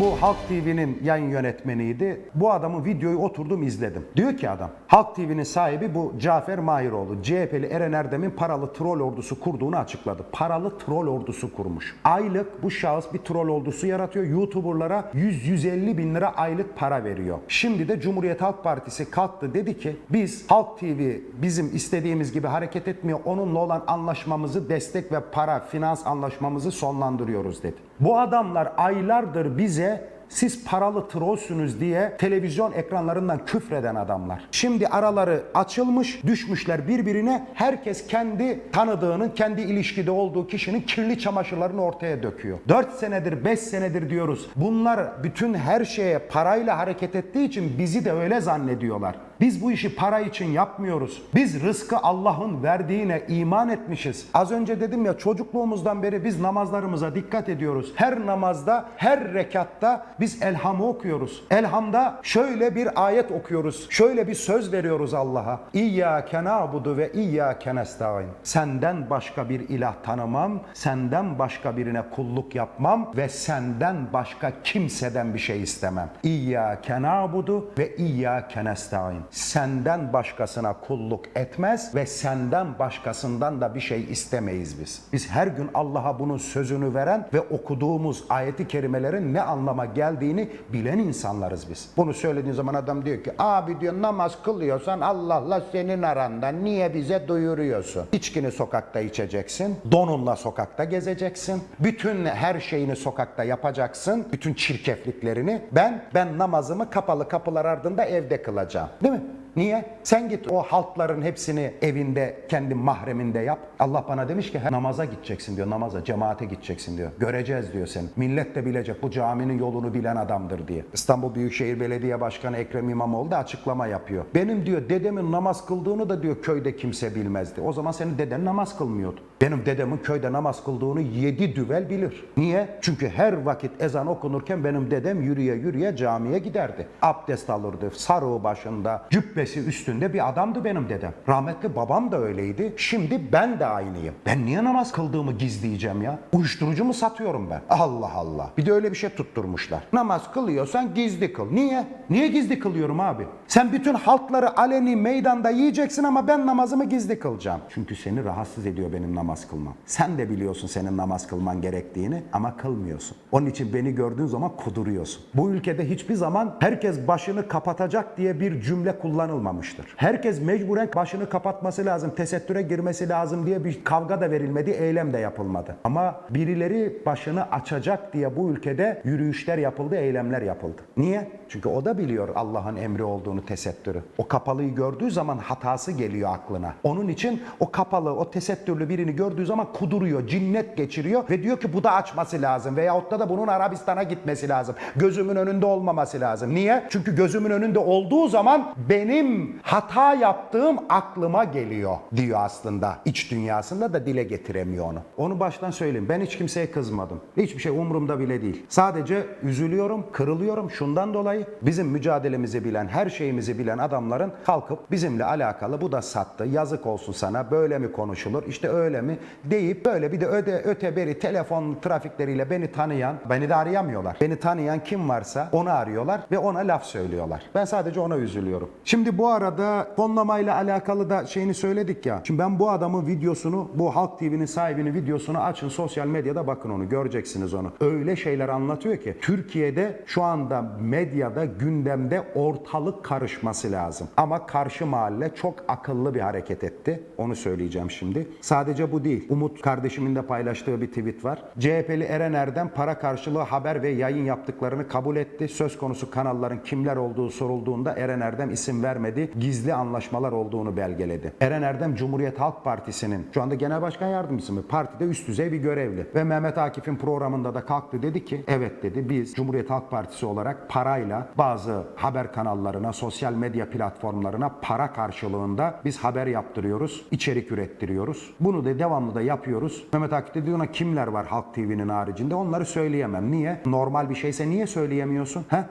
Bu Halk TV'nin yayın yönetmeniydi. Bu adamın videoyu oturdum izledim. Diyor ki adam, Halk TV'nin sahibi bu Cafer Mahiroğlu. CHP'li Eren Erdem'in paralı troll ordusu kurduğunu açıkladı. Paralı troll ordusu kurmuş. Aylık bu şahıs bir troll ordusu yaratıyor. YouTuber'lara 100-150 bin lira aylık para veriyor. Şimdi de Cumhuriyet Halk Partisi kalktı dedi ki biz Halk TV bizim istediğimiz gibi hareket etmiyor. Onunla olan anlaşmamızı destek ve para, finans anlaşmamızı sonlandırıyoruz dedi. Bu adamlar aylardır bize siz paralı trollsünüz diye televizyon ekranlarından küfreden adamlar. Şimdi araları açılmış, düşmüşler birbirine. Herkes kendi tanıdığının, kendi ilişkide olduğu kişinin kirli çamaşırlarını ortaya döküyor. 4 senedir, 5 senedir diyoruz. Bunlar bütün her şeye parayla hareket ettiği için bizi de öyle zannediyorlar. Biz bu işi para için yapmıyoruz. Biz rızkı Allah'ın verdiğine iman etmişiz. Az önce dedim ya çocukluğumuzdan beri biz namazlarımıza dikkat ediyoruz. Her namazda, her rekatta biz elhamı okuyoruz. Elhamda şöyle bir ayet okuyoruz. Şöyle bir söz veriyoruz Allah'a. İyyâke na'budu ve iyyâke nestaîn. Senden başka bir ilah tanımam, senden başka birine kulluk yapmam ve senden başka kimseden bir şey istemem. İyyâke na'budu ve iyyâke nestaîn. Senden başkasına kulluk etmez ve senden başkasından da bir şey istemeyiz biz. Biz her gün Allah'a bunun sözünü veren ve okuduğumuz ayeti kerimelerin ne anlama geldiğini bilen insanlarız biz. Bunu söylediğin zaman adam diyor ki abi diyor namaz kılıyorsan Allah'la senin aranda niye bize duyuruyorsun? İçkini sokakta içeceksin, donunla sokakta gezeceksin, bütün her şeyini sokakta yapacaksın, bütün çirkefliklerini. Ben ben namazımı kapalı kapılar ardında evde kılacağım. Değil mi? Niye? Sen git o halkların hepsini evinde, kendi mahreminde yap. Allah bana demiş ki "He, namaza gideceksin diyor, namaza, cemaate gideceksin diyor. Göreceğiz diyor seni. Millet de bilecek bu caminin yolunu bilen adamdır diye. İstanbul Büyükşehir Belediye Başkanı Ekrem İmamoğlu da açıklama yapıyor. Benim diyor dedemin namaz kıldığını da diyor köyde kimse bilmezdi. O zaman senin deden namaz kılmıyordu. Benim dedemin köyde namaz kıldığını yedi düvel bilir. Niye? Çünkü her vakit ezan okunurken benim dedem yürüye yürüye camiye giderdi. Abdest alırdı, sarığı başında, cübbesi üstünde bir adamdı benim dedem. Rahmetli babam da öyleydi. Şimdi ben de aynıyım. Ben niye namaz kıldığımı gizleyeceğim ya? Uyuşturucu mu satıyorum ben? Allah Allah. Bir de öyle bir şey tutturmuşlar. Namaz kılıyorsan gizli kıl. Niye? Niye gizli kılıyorum abi? Sen bütün halkları aleni meydanda yiyeceksin ama ben namazımı gizli kılacağım. Çünkü seni rahatsız ediyor benim namaz kılmam. Sen de biliyorsun senin namaz kılman gerektiğini ama kılmıyorsun. Onun için beni gördüğün zaman kuduruyorsun. Bu ülkede hiçbir zaman herkes başını kapatacak diye bir cümle kullanılmamıştır. Herkes mecburen başını kapatması lazım, tesettüre girmesi lazım diye bir kavga da verilmedi, eylem de yapılmadı. Ama birileri başını açacak diye bu ülkede yürüyüşler yapıldı, eylemler yapıldı. Niye? Çünkü o da biliyor Allah'ın emri olduğunu tesettürü. O kapalıyı gördüğü zaman hatası geliyor aklına. Onun için o kapalı, o tesettürlü birini gördüğü zaman kuduruyor, cinnet geçiriyor ve diyor ki bu da açması lazım veyahut da da bunun Arabistan'a gitmesi lazım. Gözümün önünde olmaması lazım. Niye? Çünkü gözümün önünde olduğu zaman benim hata yaptığım aklıma geliyor diyor aslında. İç dünyasında da dile getiremiyor onu. Onu baştan söyleyeyim. Ben hiç kimseye kızmadım. Hiçbir şey umurumda bile değil. Sadece üzülüyorum, kırılıyorum şundan dolayı. Bizim mücadelemizi bilen, her şeyimizi bilen adamların kalkıp bizimle alakalı bu da sattı. Yazık olsun sana. Böyle mi konuşulur? İşte öyle mi? deyip böyle bir de öde öte beri telefon trafikleriyle beni tanıyan, beni de arayamıyorlar. Beni tanıyan kim varsa onu arıyorlar ve ona laf söylüyorlar. Ben sadece ona üzülüyorum. Şimdi bu arada fonlamayla alakalı da şeyini söyledik ya. Şimdi ben bu adamın videosunu, bu Halk TV'nin sahibinin videosunu açın sosyal medyada bakın onu göreceksiniz onu. Öyle şeyler anlatıyor ki Türkiye'de şu anda medyada gündemde ortalık karışması lazım. Ama karşı mahalle çok akıllı bir hareket etti. Onu söyleyeceğim şimdi. Sadece bu değil. Umut kardeşimin de paylaştığı bir tweet var. CHP'li Eren Erdem para karşılığı haber ve yayın yaptıklarını kabul etti. Söz konusu kanalların kimler olduğu sorulduğunda Eren Erdem isim vermedi. Gizli anlaşmalar olduğunu belgeledi. Eren Erdem Cumhuriyet Halk Partisi'nin şu anda genel başkan yardımcısı mı? Partide üst düzey bir görevli. Ve Mehmet Akif'in programında da kalktı dedi ki evet dedi biz Cumhuriyet Halk Partisi olarak parayla bazı haber kanallarına, sosyal medya platformlarına para karşılığında biz haber yaptırıyoruz, içerik ürettiriyoruz. Bunu da devamlı da yapıyoruz. Mehmet Akif de diyor ona kimler var Halk TV'nin haricinde onları söyleyemem. Niye? Normal bir şeyse niye söyleyemiyorsun? He?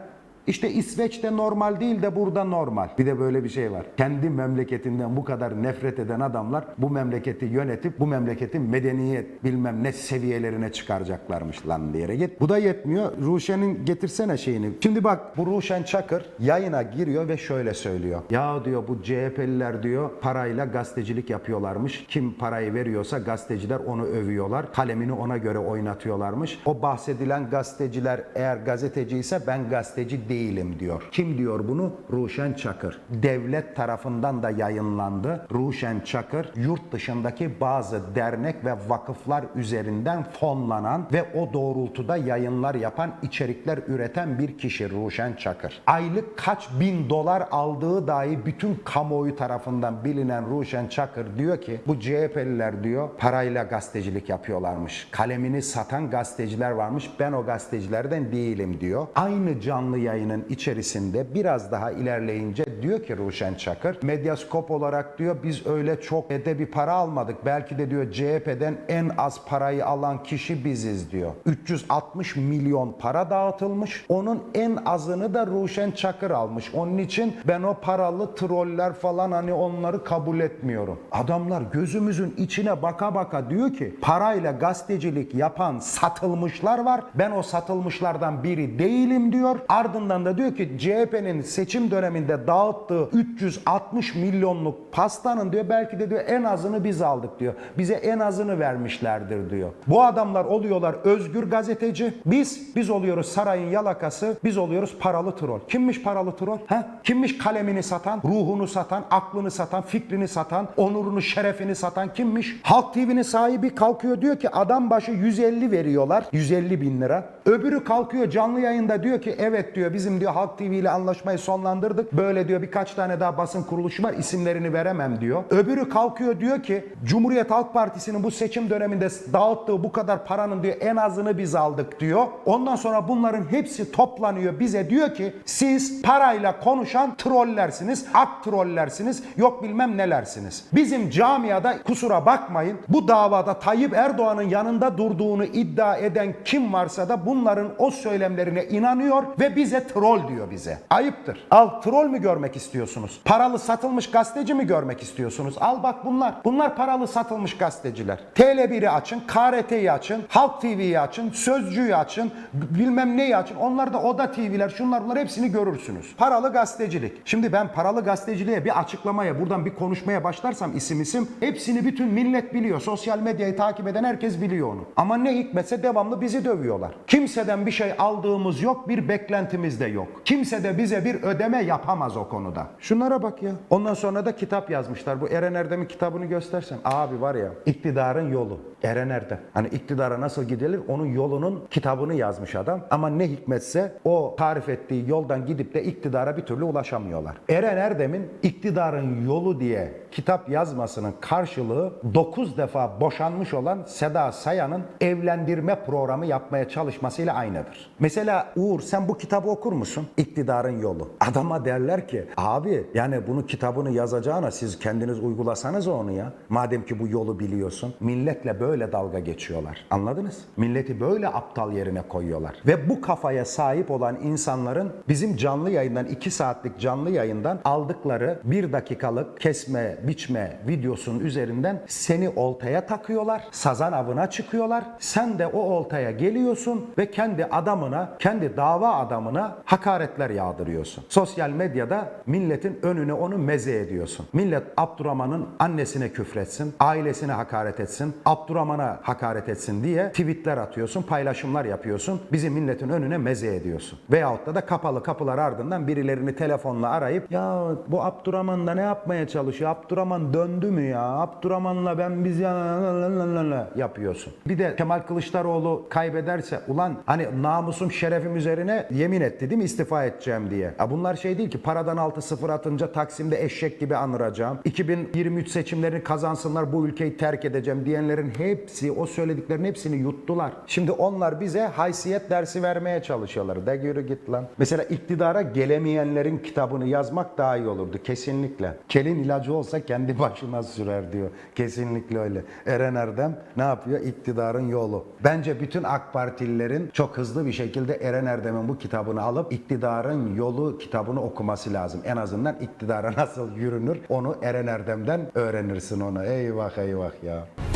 İşte İsveç'te normal değil de burada normal. Bir de böyle bir şey var. Kendi memleketinden bu kadar nefret eden adamlar bu memleketi yönetip bu memleketin medeniyet bilmem ne seviyelerine çıkaracaklarmış lan diyerek git. Bu da yetmiyor. Ruşen'in getirsene şeyini. Şimdi bak bu Ruşen Çakır yayına giriyor ve şöyle söylüyor. Ya diyor bu CHP'liler diyor parayla gazetecilik yapıyorlarmış. Kim parayı veriyorsa gazeteciler onu övüyorlar. Kalemini ona göre oynatıyorlarmış. O bahsedilen gazeteciler eğer gazeteci ise ben gazeteci değilim diyor. Kim diyor bunu? Ruşen Çakır. Devlet tarafından da yayınlandı. Ruşen Çakır yurt dışındaki bazı dernek ve vakıflar üzerinden fonlanan ve o doğrultuda yayınlar yapan, içerikler üreten bir kişi Ruşen Çakır. Aylık kaç bin dolar aldığı dahi bütün kamuoyu tarafından bilinen Ruşen Çakır diyor ki bu CHP'liler diyor parayla gazetecilik yapıyorlarmış. Kalemini satan gazeteciler varmış. Ben o gazetecilerden değilim diyor. Aynı canlı yayının içerisinde biraz daha ilerleyince diyor ki Ruşen Çakır medyaskop olarak diyor biz öyle çok de bir para almadık. Belki de diyor CHP'den en az parayı alan kişi biziz diyor. 360 milyon para dağıtılmış. Onun en azını da Ruşen Çakır almış. Onun için ben o paralı troller falan hani onları kabul etmiyorum. Adamlar gözümüzün içine baka baka diyor ki parayla gazetecilik yapan satılmışlar var. Ben o satılmışlardan biri değilim diyor. Ardından da diyor ki CHP'nin seçim döneminde dağıttığı 360 milyonluk pastanın diyor belki de diyor en azını biz aldık diyor. Bize en azını vermişlerdir diyor. Bu adamlar oluyorlar özgür gazeteci. Biz biz oluyoruz sarayın yalakası. Biz oluyoruz paralı troll. Kimmiş paralı troll? Ha? Kimmiş kalemini satan, ruhunu satan, aklını satan, fikrini satan, onurunu, şerefini satan kimmiş? Halk TV'nin sahibi kalkıyor diyor ki adam başı 150 veriyorlar. 150 bin lira. Öbürü kalkıyor canlı yayında diyor ki evet diyor bizim diyor Halk TV ile anlaşmayı sonlandırdık. Böyle diyor birkaç tane daha basın kuruluşu var isimlerini veremem diyor. Öbürü kalkıyor diyor ki Cumhuriyet Halk Partisi'nin bu seçim döneminde dağıttığı bu kadar paranın diyor en azını biz aldık diyor. Ondan sonra bunların hepsi toplanıyor bize diyor ki siz parayla konuşan trollersiniz, ak trollersiniz, yok bilmem nelersiniz. Bizim camiada kusura bakmayın bu davada Tayyip Erdoğan'ın yanında durduğunu iddia eden kim varsa da bunların o söylemlerine inanıyor ve bize troll diyor bize. Ayıptır. Al troll mü görmek istiyorsunuz? Paralı satılmış gazeteci mi görmek istiyorsunuz? Al bak bunlar. Bunlar paralı satılmış gazeteciler. TL1'i açın, KRT'yi açın, Halk TV'yi açın, Sözcü'yü açın, bilmem neyi açın. Onlar da Oda TV'ler, şunlar bunlar hepsini görürsünüz. Paralı gazetecilik. Şimdi ben paralı gazeteciliğe bir açıklamaya, buradan bir konuşmaya başlarsam isim isim hepsini bütün millet biliyor. Sosyal medyayı takip eden herkes biliyor onu. Ama ne hikmetse devamlı bizi dövüyorlar. Kimseden bir şey aldığımız yok, bir beklentimiz de yok. Kimse de bize bir ödeme yapamaz o konuda. Şunlara bak ya. Ondan sonra da kitap yazmışlar. Bu Eren Erdem'in kitabını göstersem. Abi var ya iktidarın yolu. Eren Erdem. Hani iktidara nasıl gidilir onun yolunun kitabını yazmış adam. Ama ne hikmetse o tarif ettiği yoldan gidip de iktidara bir türlü ulaşamıyorlar. Eren Erdem'in iktidarın yolu diye kitap yazmasının karşılığı 9 defa boşanmış olan Seda Sayan'ın evlendirme programı yapmaya çalışmasıyla aynıdır. Mesela Uğur sen bu kitabı okur musun? İktidarın yolu. Adama derler ki abi yani bunu kitabını yazacağına siz kendiniz uygulasanız onu ya. Madem ki bu yolu biliyorsun. Milletle böyle dalga geçiyorlar. Anladınız? Milleti böyle aptal yerine koyuyorlar. Ve bu kafaya sahip olan insanların bizim canlı yayından 2 saatlik canlı yayından aldıkları 1 dakikalık kesme, biçme videosunun üzerinden seni oltaya takıyorlar. Sazan avına çıkıyorlar. Sen de o oltaya geliyorsun ve kendi adamına, kendi dava adamına hakaretler yağdırıyorsun. Sosyal medyada milletin önüne onu meze ediyorsun. Millet Abdurrahman'ın annesine küfretsin, ailesine hakaret etsin, Abdurrahman'a hakaret etsin diye tweetler atıyorsun, paylaşımlar yapıyorsun. Bizi milletin önüne meze ediyorsun. Veyahut da da kapalı kapılar ardından birilerini telefonla arayıp ya bu Abdurrahman da ne yapmaya çalışıyor? Abdurrahman döndü mü ya? Abdurrahman'la ben biz ya yapıyorsun. Bir de Kemal Kılıçdaroğlu kaybederse ulan hani namusum şerefim üzerine yemin etti değil mi istifa edeceğim diye. Ya bunlar şey değil ki paradan 96 sıfır atınca Taksim'de eşek gibi anıracağım. 2023 seçimlerini kazansınlar bu ülkeyi terk edeceğim diyenlerin hepsi o söylediklerin hepsini yuttular. Şimdi onlar bize haysiyet dersi vermeye çalışıyorlar. De yürü git lan. Mesela iktidara gelemeyenlerin kitabını yazmak daha iyi olurdu. Kesinlikle. Kelin ilacı olsa kendi başına sürer diyor. Kesinlikle öyle. Eren Erdem ne yapıyor? İktidarın yolu. Bence bütün AK Partililerin çok hızlı bir şekilde Eren Erdem'in bu kitabını alıp iktidarın yolu kitabını okuması lazım. En azından iktidara nasıl yürünür onu Eren Erdem'den öğrenirsin onu. Eyvah eyvah ya.